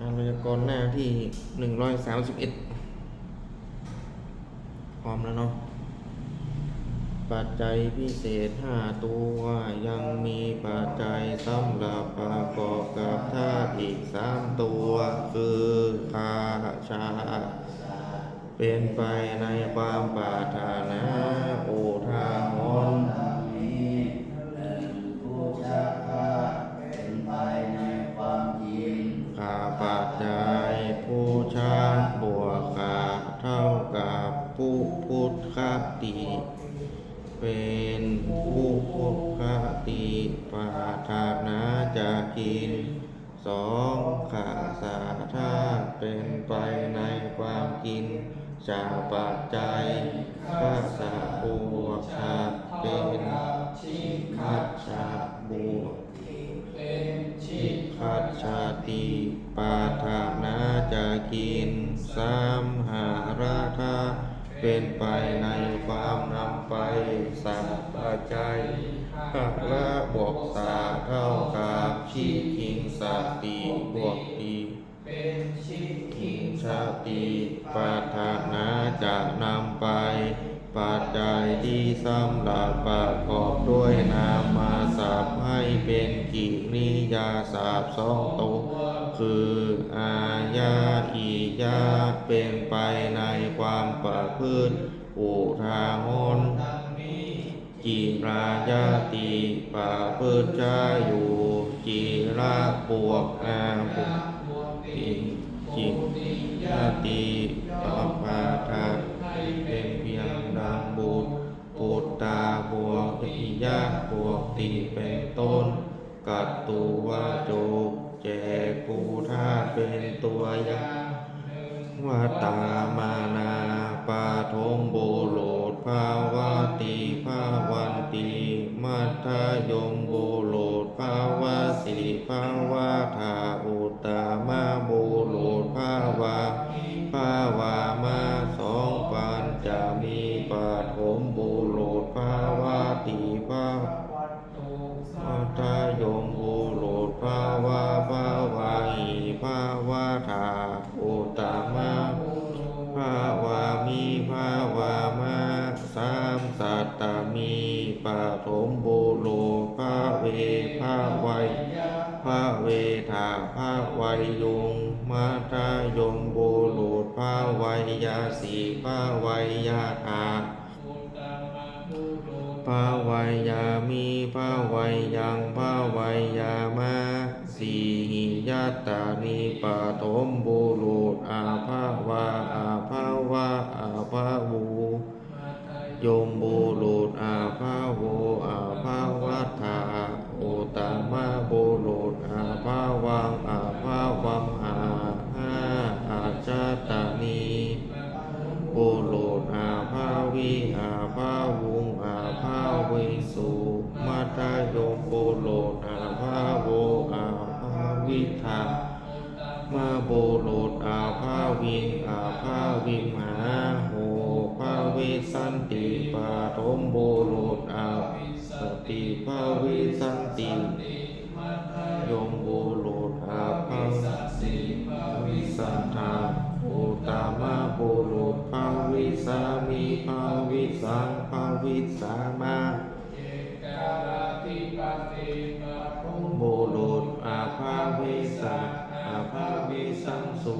งานพยากรหน้าที่หนึ่งร้อยสามสิบเอ็ดพร้อมแล้วเนาะ ปัจจัยพิเศษห้าตัวยังมีปัจจัยสำหรับประกอบกับธาตุอีกสามตัว คือคาชา เป็นไปในความปรารถนา สองขาสาธาเป็นไปในความกินจากปัจจัยข้าสาบวกขาเป็นขัดชาบวกชิคัดชาติปาทานาจะกินสามหาราธา เป็นไปในความนำไปสัมปัจจัยหะละบวกสาเท่ากับชีคิงสติบวกตีคิงชาติปาทานาจะนำไป ปัจจัยที่สำหรับประกอบด้วยนามาศัพท์ให้เป็นกิริยาศัพท์สองตัวคืออาญาอียาเป็นไปในความประพฤติอุทาหนจิรายาติปะพฤติจะอยู่จิระบวกอาบวกติจิยาติปปาทา ติเป็นต้น กัตตุวาโจแจกูธาเป็นตัวอย่างวาตามานาปาทงโบโลดภาวาติภาวันติมัทธยมโบโลดภาวาสิภาวาธา ปมบุโรภาเวภาไวัยพระเวทาพระวัยยุงมาทายมโบโลดพระวัยาสีพระวัยาธาพระวัยามีพระวัยยังพระวัยามาสีหิยตานิปฐมโบโลอาภาวาอาภาวาอาภาวูโยมโบโล อาภาโวอาภาวัฏาโอตามาโบโลดอาภาวังอาภาวัมหาห้าอาจาตานีโบโลดอาภาวิอาภาวุงอาภาวิสุมาตาโยโบโลดอาภาโวอาภาวิทามาโบโลดอาภาวิงอาภาวิมหาโหภาเวสันติปาทมโบ ภาเวสันติโยมโบโลดอาภาสิวิสันทาโอตามาโบโลดภาวิสามีภาวิสังภาวิสามาโบโลดอาภาเวสัอาภาเวสังสุ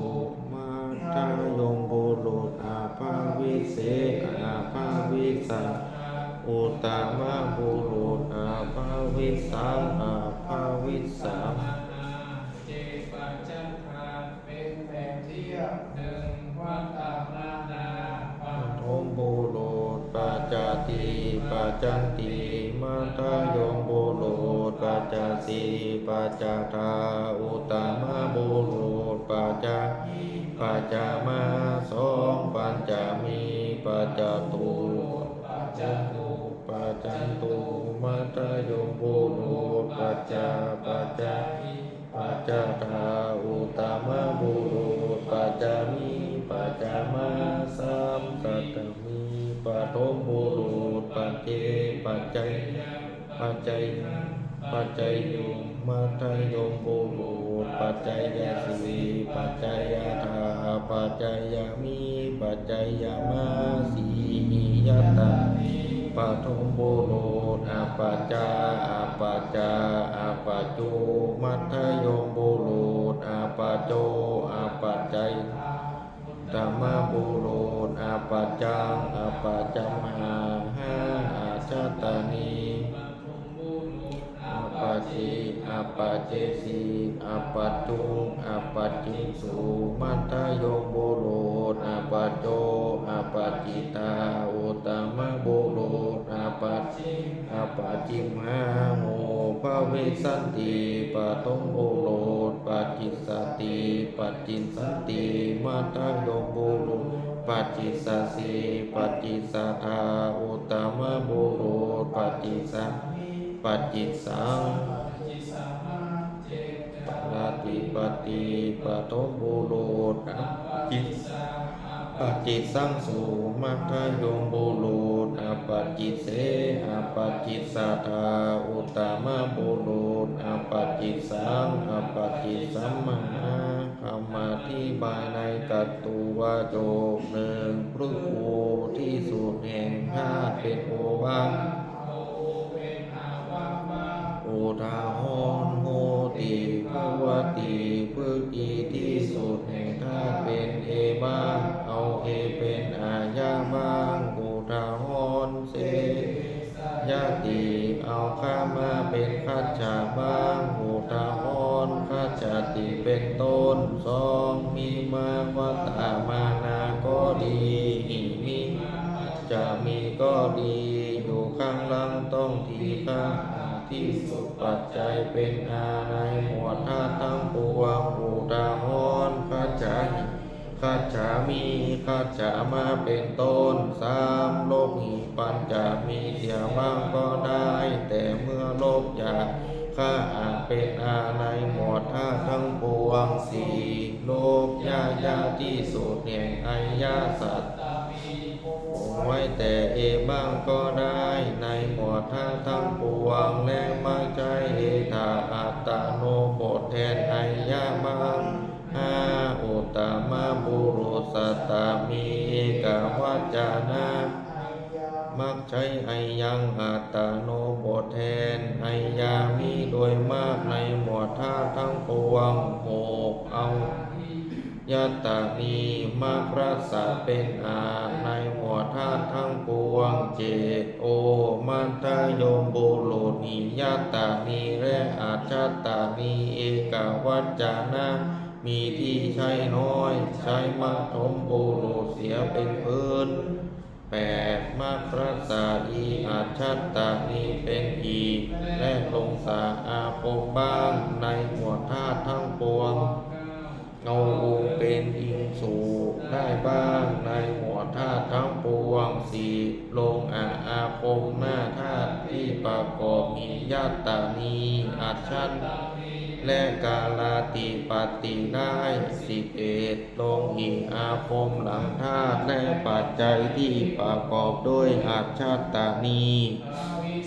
มาทายงโบโลดอาภาเวเสอาภาเวสัง อุตมาโบโลดอาภาเวสังอาภาเวสังเจปัจจันทาเป็นแบบเทียบหนึ่งวัตตานานาปัปจฐมโบโลดปัจจติปัจจันติมาทายงโบโลดปัจจาสีปัจจาทาอุตมาโบโลดปัจจปัจจามาสองปัญจามีปัจจตุปัจจตุ จันตุมัตตโยโบโลปัจจาปัจจาปัจจาตาอุตมะบุโรปัจจามีปัจจามาสามสัตมีปัทมบุโรปัจเจปัจจัยปัจจัยปัจจัยโยมมัทยมปุโรปัจจัยยสีปัจจัยยธาปัจจัยยมีปัจจัยยมาสียตา ปฐมปุโรอาปัจจาอาปัจจาอาปาจจุมัทยมปุโรอาปาจโจอาปัจจัยธรรมบุรุษอาปาจังอาปาจัมหาห้าอาชาตานีอาปาจี อปัจเจสีอปัจจุอปจิสุมัตโยบุโรอปจโจอปจิตาอุตมะบุโรอปจิอปจิมหาโมภเวสันติปะตงบุโรปัจจิสติปัจจินสันติมัตโยบุโรปัจจิสสีปัจจิสสทาอุตมะบุโรปัจจิสสปัจจิสัง ปฏิปะโตบุโรดาจิตปฏิสังสุมัทธยมบุโรดอาปจิตเสอปจิตสัทธาอุตตมะบุโรดอาปจิตสังอปจิตสัมมาคำมาที่บายในกัตตุวาโจหนึ่งพฤโอที่สุดแห่งธาเป็นโอวาทโอทาหอน ติภวติพึกอีที่สุดแห่งธาตุเป็นเอบ้างเอาเอเป็นอาญาบ้างโอทาหอนเสยาติเอาข้ามาเป็นขัจฉาบ้างโอทาหอนขัจจติเป็นต้นสองมีมาวตตามานาก็ดีหิมิจะมีก็ดีอยู่ข้างหลังต้องทีข้าง ที่สุดปัจจัยเป็นอาในหมวดธาตุทั้งปวงอุตาหอนข้าจาหิข้าจามีข้าจามาเป็นต้นสามโลกหิปัญจามีเสียบ้างก็ได้ แต่เมื่อโลกอยากข้าอาจเป็นอาในหมวดธาตุทั้งปวงสี่โลกยายาที่สุดแห่งอายาสัตว แต่เอบ้างก็ได้ในหมวดท่าทั้งปวงและมักใจเอธาอัตตโนบทแทนไอยาบ้างห้าอุตมะบุรุษสัตามีเอกวัจานะมักใช้ไอยังอัตตโนบทแทนไอยามีโดยมากในหมวดท่าทั้งปวงหกเอา ยัตตานีมัครสะเป็นอาในหมวดธาตุทั้งปวงเจดโอมันทโยมบุรุษนิยัตตานีและอาชัตตานีเอกวัจจานะมีที่ใช้น้อย ใช้มาถมบุรุษเสียเป็นพื้นแปดมัครสาอีอาชัตตานีเป็นอีและลงสาอาปบ้างในหมวดธาตุทั้งปวง เอาวงเป็นอิงสูได้บ้างในหัวธาตุทั้งปวงสี่ลงอาอาคมหน้าธาตุที่ประกอบมีญาตตานีอาชัน และกาลาติปฏิได้สิบเอ็ดลงอีกอาคมหลังธาตุและปัจจัยที่ประกอบด้วยอัจฉตานี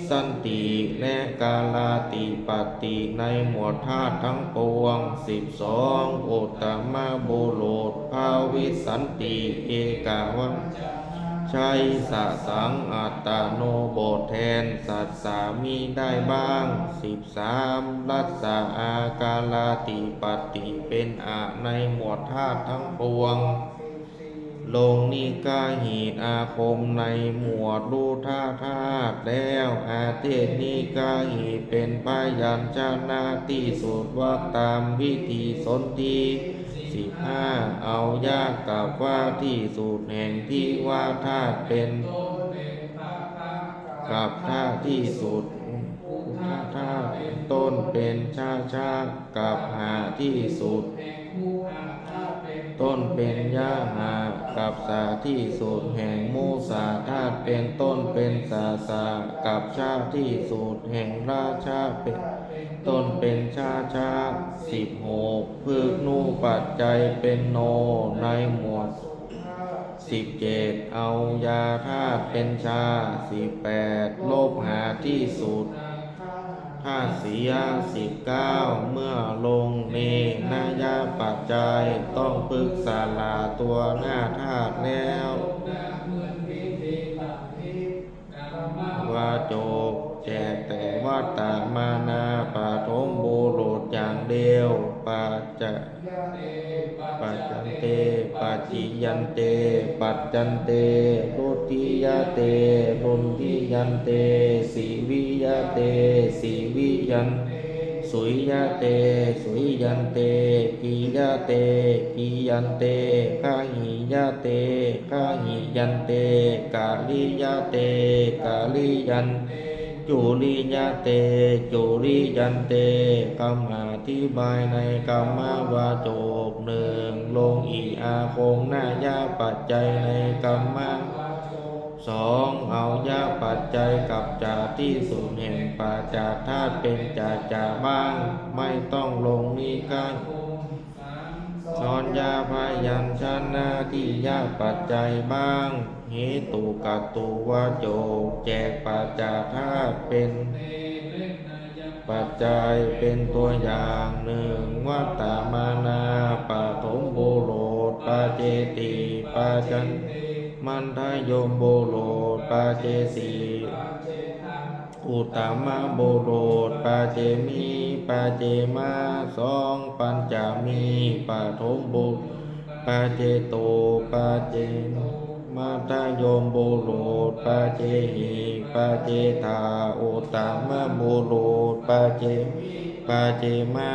สันติและกาลาติปติในหมวดธาตุทั้งปวงสิบสองโอตมะโบโลดภาวิสันติเอกาวัน ใชัยสะสังอัตโนโบแทน สัตสามีได้บ้างสิบสามรัสาอากาลาติปติเป็นอาในหมวดธาตุทั้งปวง ลงนิกาหีตอาคมในหมวดรูท่าธาตุแล้วอาเทศนิกาหีเป็นพยัญชนะที่สุดว่าตามวิธีสนที สิบห้าเอายากกับว่าที่สุดแห่งที่ว่าธาตุเป็นกับธาตุที่สุดธาตุธาตุต้นเป็นชาชากับหาที่สุด ต้นเป็นยาหากับสาที่สุดแห่งมูสาธาตุเป็นต้นเป็นสาสากับชาที่สุดแห่งราชาเป็น ต้นเป็นชาชาสิบหกพึกนูปัจจัยเป็นโนในหมวดสิบเจ็ดเอายาธาตุเป็นชาสิบแปดโลภหาที่สุดธาตุสียสิบเก้าเมื่อลงเนนายาปัจจัยต้องปรึกษาลาตัวหน้าธาตุแล้วว่าจกแจกแต่ ว่าตามานาปาทมบุรุษอย่างเดียวปัจะยะเตปัจจันเตปัจจิยันเต ปัจจันเตรุติยาเตรุนทิยันเตสีวิยาเตสีวิยันสุยยาเตสุยยันเตกียาเตกียันเตข้าหิยาเตข้าหิยันเตกาลิยาเตกาลิยัน จุริยเต จุริยันเตคำอธิบายในกรรมวาจกหนึ่งลงอีอาคงหน้ายาปัจจัยในกรรมสองเอายาปัจจัยกับจาที่สุดแห่งปัจจาธาตุเป็นจาจาบ้าง ไม่ต้องลงนี้กันสามสอนยาพยัญชนะที่ยาปัจจัยบ้าง หตุกตุวโจแจกปัจจาธาตุเป็น ปัจจัยเป็นตัวอย่างหนึ่งวัตตามานาปาถมโบโรดปาเจติปาจันมันทายมโบโรดปาเจสีปาเจทังอุตตมะโบโรดปาเจมีปาเจมาสองปัญจามีปาถมโบปาเจโตปาเจ ทายโยมบโรดปาเจหิปาเจธาอุตตมบโรดปาเจปาเจมา